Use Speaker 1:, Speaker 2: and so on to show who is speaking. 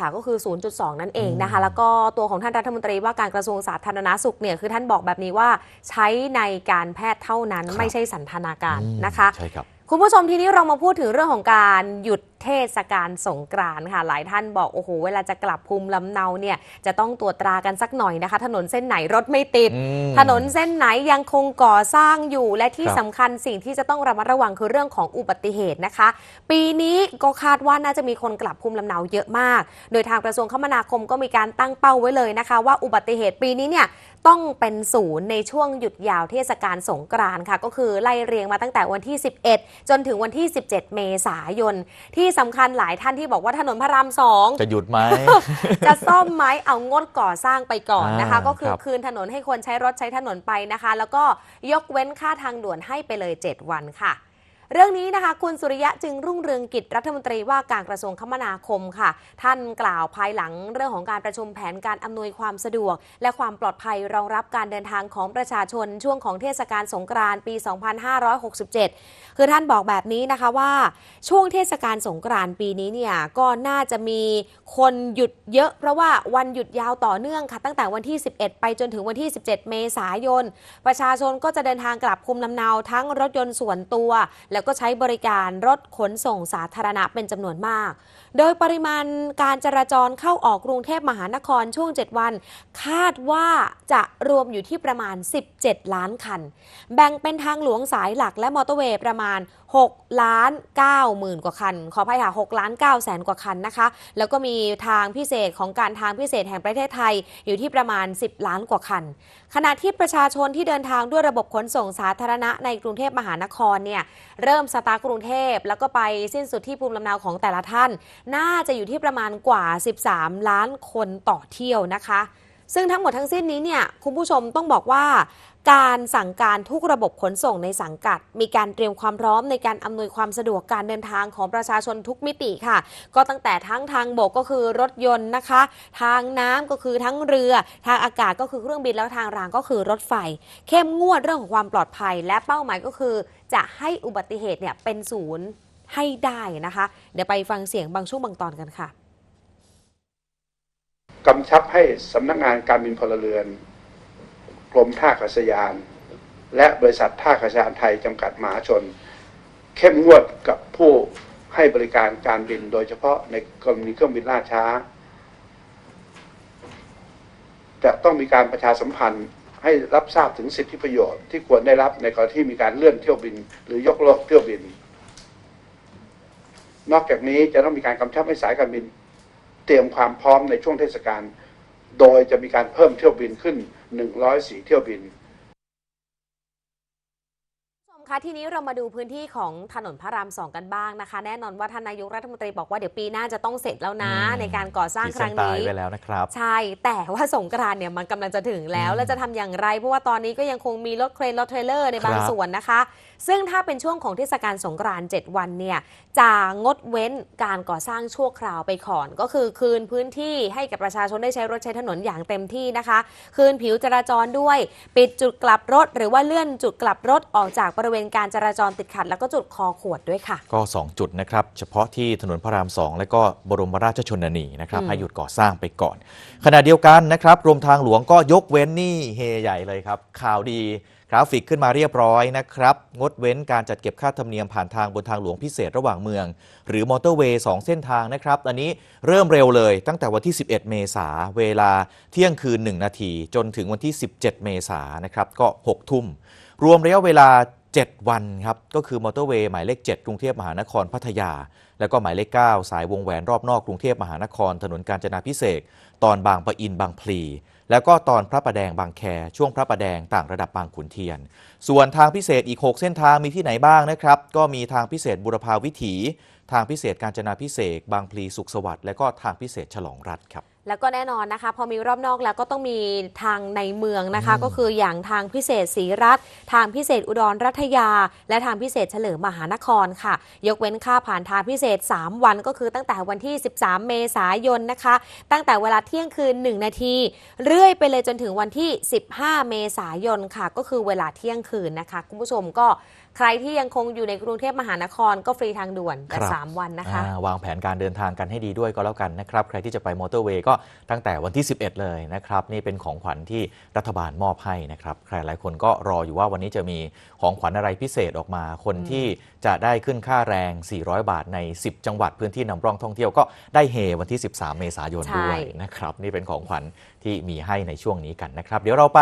Speaker 1: ค่ะก็คือ 0.2 นั่นเองนะคะ แล้วก็ตัวของท่านรัฐมนตรีว่าการกระทรวงสาธารณาสุขเนี่ย คือท่านบอกแบบนี้ว่าใช้ในการแพทย์เท่านั้น
Speaker 2: ครับ
Speaker 1: ไม่ใช่สันทนาการ
Speaker 2: อืม
Speaker 1: นะคะ
Speaker 2: ใช่ครับ
Speaker 1: คุณผู้ชมทีนี้เรามาพูดถึงเรื่องของการหยุด เทศกาลสงกรานต์ค่ะ หลายท่านบอกโอ้โหเวลาจะกลับภูมิลำเนาเนี่ยจะต้องตรวจตรากันสักหน่อยนะคะ ถนนเส้นไหนรถไม่ติด
Speaker 2: อืม
Speaker 1: ถนนเส้นไหนยังคงก่อสร้างอยู่และที่
Speaker 2: ครับ
Speaker 1: สำคัญสิ่งที่จะต้องระมัดระวังคือเรื่องของอุบัติเหตุนะคะ ปีนี้ก็คาดว่าน่าจะมีคนกลับภูมิลำเนาเยอะมาก โดยทางกระทรวงคมนาคมก็มีการตั้งเป้าไว้เลยนะคะ ว่าอุบัติเหตุปีนี้เนี่ยต้องเป็นศูนย์ในช่วงหยุดยาวเทศกาลสงกรานต์ค่ะ ก็คือไล่เรียงมาตั้งแต่วันที่ 11 จนถึงวันที่ 17 เมษายน ที่สำคัญหลายท่านที่บอกว่าถนนพระรามสอง
Speaker 2: จะหยุดไหม
Speaker 1: จะซ่อมไหมเอางดก่อสร้างไปก่อนนะคะ
Speaker 2: อ่า
Speaker 1: ก็คือ
Speaker 2: ครับ
Speaker 1: คืนถนนให้คนใช้รถใช้ถนนไปนะคะ แล้วก็ยกเว้นค่าทางด่วนให้ไปเลย 7 วันค่ะ เรื่องนี้นะคะคุณสุริยะจึงรุ่งเรืองกิจรัฐมนตรีว่าการกระทรวงคมนาคมค่ะ ท่านกล่าวภายหลังเรื่องของการประชุมแผนการอำนวยความสะดวก และความปลอดภัยรองรับการเดินทางของประชาชนช่วงของเทศกาลสงกรานต์ปี 2567 คือท่านบอกแบบนี้นะคะว่า ช่วงเทศกาลสงกรานต์ปีนี้เนี่ยก็น่าจะมีคนหยุดเยอะเพราะว่าวันหยุดยาวต่อเนื่องค่ะตั้งแต่วันที่ 11 ไปจนถึงวันที่ 17 เมษายน ประชาชนก็จะเดินทางกลับภูมิลำเนาทั้งรถยนต์ส่วนตัวแล้วก็ใช้บริการรถขนส่งสาธารณะเป็นจำนวนมาก โดยปริมาณการจราจรเข้าออกกรุงเทพมหานครช่วง 7 วัน คาดว่าจะรวมอยู่ที่ประมาณ 17 ล้านคัน แบ่งเป็นทางหลวงสายหลักและมอเตอร์เวย์ประมาณ 6 ล้าน9หมื่นกว่าคัน ขออภัยค่ะ6ล้าน9แสนกว่าคันนะคะ แล้วก็มีทางพิเศษของการทางพิเศษแห่งประเทศไทยอยู่ที่ประมาณ 10 ล้านกว่าคัน ขณะที่ประชาชนที่เดินทางด้วยระบบขนส่งสาธารณะในกรุงเทพมหานครเนี่ยเริ่มสตาร์กรุงเทพ แล้วก็ไปสิ้นสุดที่ภูมิลำเนาของแต่ละท่าน น่าจะอยู่ที่ประมาณกว่า 13 ล้านคนต่อเที่ยวนะคะ ซึ่งทั้งหมดทั้งสิ้นนี้เนี่ยคุณผู้ชมต้องบอกว่า การสั่งการทุกระบบขนส่งในสังกัด มีการเตรียมความพร้อมในการอำนวยความสะดวกการเดินทางของประชาชนทุกมิติค่ะ ก็ตั้งแต่ทั้งทางบกก็คือรถยนต์นะคะ ทางน้ำก็คือทั้งเรือ ทางอากาศก็คือเครื่องบินแล้วทางรางก็คือรถไฟ เข้มงวดเรื่องของความปลอดภัย และเป้าหมายก็คือ จะให้อุบัติเหตุเนี่ยเป็นศูนย์ให้ได้นะคะ เดี๋ยวไปฟังเสียงบางช่วงบางตอนกันค่ะ
Speaker 3: กำชับให้สำนักงานการบินพลเรือน กรมท่าอากาศยาน และบริษัทท่าอากาศยานไทยจำกัดมหาชน เข้มงวดกับผู้ให้บริการการบินโดยเฉพาะในกรณีเครื่องบินล่าช้า จะต้องมีการประชาสัมพันธ์ให้รับทราบถึงสิทธิประโยชน์ที่ควรได้รับในกรณีที่มีการเลื่อนเที่ยวบิน หรือยกเลิกเที่ยวบิน นอกจากนี้จะต้องมีการกำชับให้สายการบิน เตรียมความพร้อมในช่วงเทศกาลโดยจะมีการเพิ่มเที่ยวบินขึ้น 104เที่ยวบิน
Speaker 1: ผู้ชม คะทีนี้เรามาดูพื้นที่ของถนนพระรามสองกันบ้างนะคะ แน่นอนว่าท่านนายกรัฐมนตรีบอกว่าเดี๋ยวปีหน้าจะต้องเสร็จแล้วนะ
Speaker 2: อืม
Speaker 1: ในการก่อสร้าง
Speaker 2: ขีด
Speaker 1: ค
Speaker 2: เส้
Speaker 1: รั้ง
Speaker 2: ตาย
Speaker 1: นี้
Speaker 2: ไว้แล้วนะครับ
Speaker 1: ใช่ แต่ว่าสงกรานต์เนี่ยมันกำลังจะถึงแล้ว
Speaker 2: อืม
Speaker 1: แล้วจะทำอย่างไร เพราะว่าตอนนี้ก็ยังคงมีรถเครนรถเทรลเลอร์ในบาง
Speaker 2: ครับ
Speaker 1: ส่วนนะคะ ซึ่งถ้าเป็นช่วงของเทศกาลสงกรานต์7วันเนี่ยจะงดเว้นการก่อสร้างชั่วคราวไปก่อน ก็คือคืนพื้นที่ให้กับประชาชนได้ใช้รถใช้ถนนอย่างเต็มที่นะคะ คืนผิวจราจรด้วย ปิดจุดกลับรถ หรือว่าเลื่อนจุดกลับรถออกจากบริเวณการจราจรติดขัด แล้วก็จุดคอขวดด้วยค่ะ
Speaker 2: ก็ 2 จุดนะครับ เฉพาะที่ถนนพระราม 2 และก็บรมราชชนนีนะครับ
Speaker 1: อืม
Speaker 2: ให้หยุดก่อสร้างไปก่อน ขณะเดียวกันนะครับรวมทางหลวงก็ยกเว้นนี่เฮใหญ่เลยครับ ข่าวดีกราฟิกขึ้นมาเรียบร้อยนะครับ งดเว้นการจัดเก็บค่าธรรมเนียมผ่านทางบนทางหลวงพิเศษระหว่างเมือง หรือมอเตอร์เวย์สองเส้นทางนะครับ อันนี้เริ่มเร็วเลยตั้งแต่วันที่ 11 เมษาเวลาเที่ยงคืน 1 นาที จนถึงวันที่ 17 เมษานะครับก็ 6 ทุ่ม รวมระยะเวลา 7 วันครับ ก็คือมอเตอร์เวย์หมายเลข 7 กรุงเทพมหานครพัทยา แล้วก็หมายเลข 9 สายวงแหวนรอบนอกกรุงเทพมหานคร ถนนกาญจนาพิเศษตอนบางปะอินบางพลี แล้วก็ตอนพระประแดงบางแค ช่วงพระประแดงต่างระดับบางขุนเทียน ส่วนทางพิเศษอีก 6 เส้นทางมีที่ไหนบ้างนะครับ ก็มีทางพิเศษบุรพาวิถี ทางพิเศษกาญจนาพิเศษบางพลีสุขสวัสดิ์และก็ทางพิเศษฉลองรัฐครับ
Speaker 1: แล้วก็แน่นอนนะคะ พอมีรอบนอกแล้วก็ต้องมีทางในเมืองนะคะ
Speaker 2: อืม
Speaker 1: ก็คืออย่างทางพิเศษศรีรัตน์ทางพิเศษอุดรรัฐยา และทางพิเศษเฉลิมมหานครค่ะ ยกเว้นค่าผ่านทางพิเศษ 3 วันก็คือตั้งแต่วันที่ 13 เมษายนนะคะ ตั้งแต่เวลาเที่ยงคืน 1 นาที เรื่อยไปเลยจนถึงวันที่ 15 เมษายนค่ะ ก็คือเวลาเที่ยงคืนนะคะ คุณผู้ชมก็ใครที่ยังคงอยู่ในกรุงเทพมหานครก็ฟรีทางด่วนแต่
Speaker 2: ครับ
Speaker 1: สามวันนะคะ
Speaker 2: อ่าวางแผนการเดินทางกันให้ดีด้วยก็แล้วกันนะครับ ใครที่จะไปมอเตอร์เวย์ก็ตั้งแต่วันที่ 11 เลยนะครับ นี่เป็นของขวัญที่รัฐบาลมอบให้นะครับ ใครหลายคนก็รออยู่ว่าวันนี้จะมีของขวัญอะไรพิเศษออกมา คนที่จะได้ขึ้นค่าแรง 400 บาทใน 10 จังหวัดพื้นที่นำร่องท่องเที่ยวก็ได้เฮวันที่ 13 เมษายนด้วยนะครับ นี่เป็นของขวัญที่มีให้ในช่วงนี้กันนะครับ เดี๋ยวเราไป